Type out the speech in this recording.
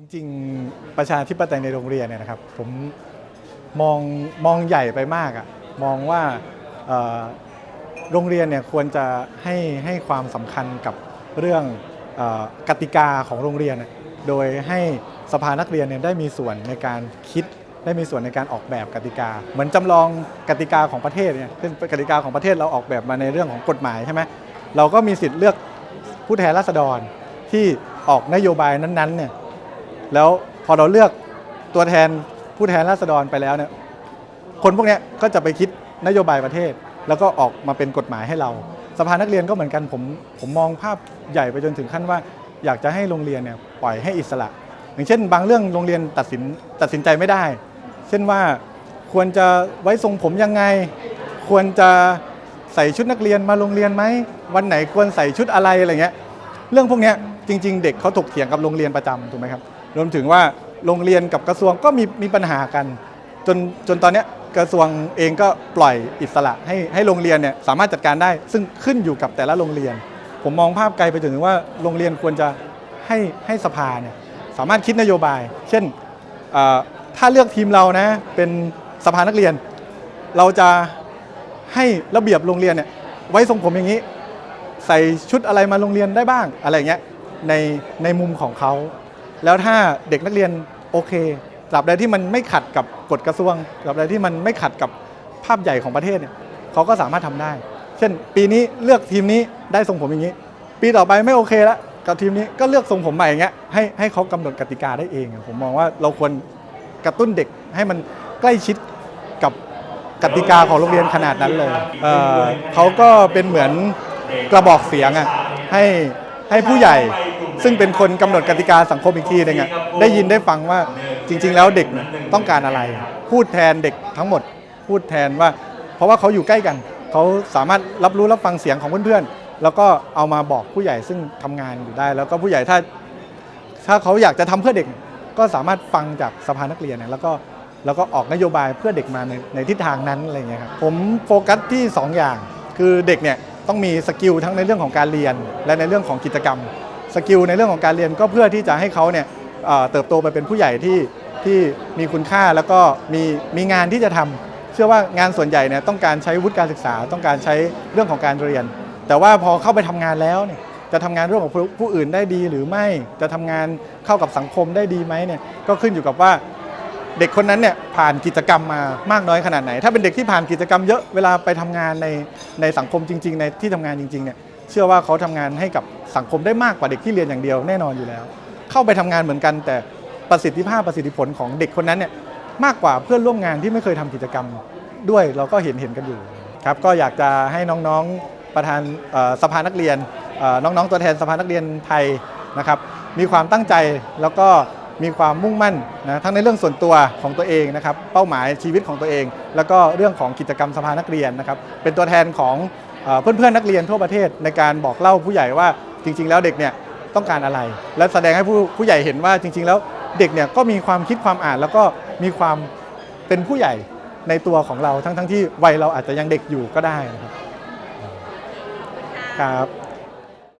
จริงๆ ประชาธิปไตยในโรงเรียนเนี่ยนะครับผมมองมองใหญ่ไปมากอะมองว่าโรงเรียนเนี่ยควรจะให้ให้ความสำคัญกับเรื่องอกติกาของโรงเรียน โดยให้สภานักเรียนเนี่ยได้มีส่วนในการคิดได้มีส่วนในการออกแบบกติกา เหมือนจำลองกติกาของประเทศเนี่ยซึ่งกติกาของประเทศเราออกแบบมาในเรื่องของกฎหมายใช่ไหมเราก็มีสิทธิ์เลือกผู้แทนราษฎรที่ออกนโยบายนั้นๆเนี่ย แล้วพอเราเลือกตัวแทนผู้แทนราษฎรไปแล้วเนี่ยคนพวกนี้ก็จะไปคิดนโยบายประเทศ แล้วก็ออกมาเป็นกฎหมายให้เรา สภานักเรียนก็เหมือนกันผมผมมองภาพใหญ่ไปจนถึงขั้นว่า อยากจะให้โรงเรียนเนี่ยปล่อยให้อิสระ อย่างเช่น บางเรื่องโรงเรียนตัดสินตัดสินใจไม่ได้ เช่นว่าควรจะไว้ทรงผมยังไง ควรจะใส่ชุดนักเรียนมาโรงเรียนไหมวันไหนควรใส่ชุดอะไรอะไรเงี้ยเรื่องพวกนี้จริง ๆ เด็กเขาถกเถียงกับโรงเรียนประจำถูกไหมครับ รวมถึงว่าโรงเรียนกับกระทรวงก็มีมีปัญหากัน จนจนตอนนี้กระทรวงเองก็ปล่อยอิสระให้ให้โรงเรียนเนี่ยสามารถจัดการได้ ซึ่งขึ้นอยู่กับแต่ละโรงเรียน ผมมองภาพไกลไปถึงว่าโรงเรียนควรจะให้ให้สภาเนี่ยสามารถคิดนโยบาย เช่นถ้าเลือกทีมเรานะเป็นสภานักเรียน เราจะให้ระเบียบโรงเรียนเนี่ยไว้ทรงผมอย่างนี้ ใส่ชุดอะไรมาโรงเรียนได้บ้างอะไรเงี้ยในในมุมของเขา แล้วถ้าเด็กนักเรียนโอเคตราบใดที่มันไม่ขัดกับกฎกระทรวงตราบใดที่มันไม่ขัดกับภาพใหญ่ของประเทศเนี่ยเขาก็สามารถทำได้ เช่น ปีนี้เลือกทีมนี้ได้ทรงผมอย่างนี้ ปีต่อไปไม่โอเคแล้วกับทีมนี้ก็เลือกทรงผมใหม่อย่างเงี้ยให้ให้เขากำหนดกติกาได้เอง ผมมองว่าเราควรกระตุ้นเด็กให้มันใกล้ชิดกับกติกาของโรงเรียนขนาดนั้นเลยเเขาก็เป็นเหมือนกระบอกเสียงอะให้ให้ผู้ใหญ่ ซึ่งเป็นคนกำหนดกติกาสังคมอีกทีหนึงอะได้ยินได้ฟังว่าจริง ๆ แล้วเด็กเนี่ยต้องการอะไร พูดแทนเด็กทั้งหมด พูดแทนว่า เพราะว่าเขาอยู่ใกล้กัน เขาสามารถรับรู้รับฟังเสียงของเพื่อนๆแล้วก็เอามาบอกผู้ใหญ่ซึ่งทำงานอยู่ได้ แล้วก็ผู้ใหญ่ถ้า ถ้าเขาอยากจะทำเพื่อเด็กก็สามารถฟังจากสภานักเรียนเนี่ยแล้วก็แล้วก็ออกนโยบายเพื่อเด็กมาในในทิศทางนั้นอะไรเงี้ยครับผมโฟกัสที่ 2 อย่าง คือเด็กเนี่ยต้องมีสกิลทั้งในเรื่องของการเรียน และในเรื่องของกิจกรรม สกิลในเรื่องของการเรียนก็เพื่อที่จะให้เขาเนี่ยเติบโตไปเป็นผู้ใหญ่ที่ที่มีคุณค่าแล้วก็มีมีงานที่จะทำเชื่อว่างานส่วนใหญ่เนี่ยต้องการใช้วุฒิการศึกษา ต้องการใช้เรื่องของการเรียน แต่ว่าพอเข้าไปทำงานแล้วเนี่ยจะทำงานร่วมกับผู้ผู้อื่นได้ดีหรือไม่จะทำงานเข้ากับสังคมได้ดีไหมเนี่ยก็ขึ้นอยู่กับว่าเด็กคนนั้นเนี่ยผ่านกิจกรรมมามากน้อยขนาดไหน ถ้าเป็นเด็กที่ผ่านกิจกรรมเยอะเวลาไปทำงานในในสังคมจริง ๆ ในที่ทำงานจริงๆเนี่ย เชื่อว่าเขาทำงานให้กับสังคมได้มากกว่าเด็กที่เรียนอย่างเดียวแน่นอนอยู่แล้ว เข้าไปทำงานเหมือนกัน แต่ประสิทธิภาพประสิทธิผลของเด็กคนนั้นเนี่ยมากกว่าเพื่อนร่วมงานที่ไม่เคยทำกิจกรรมด้วยเราก็เห็นเห็นกันอยู่ครับก็อยากจะให้น้องๆประธานสภานักเรียนเอ่อน้องๆตัวแทนสภานักเรียนไทยนะครับมีความตั้งใจแล้วก็ มีความมุ่งมั่นนะทั้งในเรื่องส่วนตัวของตัวเองนะครับเป้าหมายชีวิตของตัวเอง แล้วก็เรื่องของกิจกรรมสภานักเรียนนะครับเป็นตัวแทนของเอ่อเพื่อนๆนักเรียนทั่วประเทศในการบอกเล่าผู้ใหญ่ว่าจริง ๆ แล้วเด็กเนี่ยต้องการอะไร และแสดงให้ผู้ผู้ใหญ่เห็นว่าจริง ๆ แล้วเด็กเนี่ยก็มีความคิดความอ่าน แล้วก็มีความเป็นผู้ใหญ่ในตัวของเราทั้งๆที่วัยเราอาจจะยังเด็กอยู่ก็ได้นะครับครับ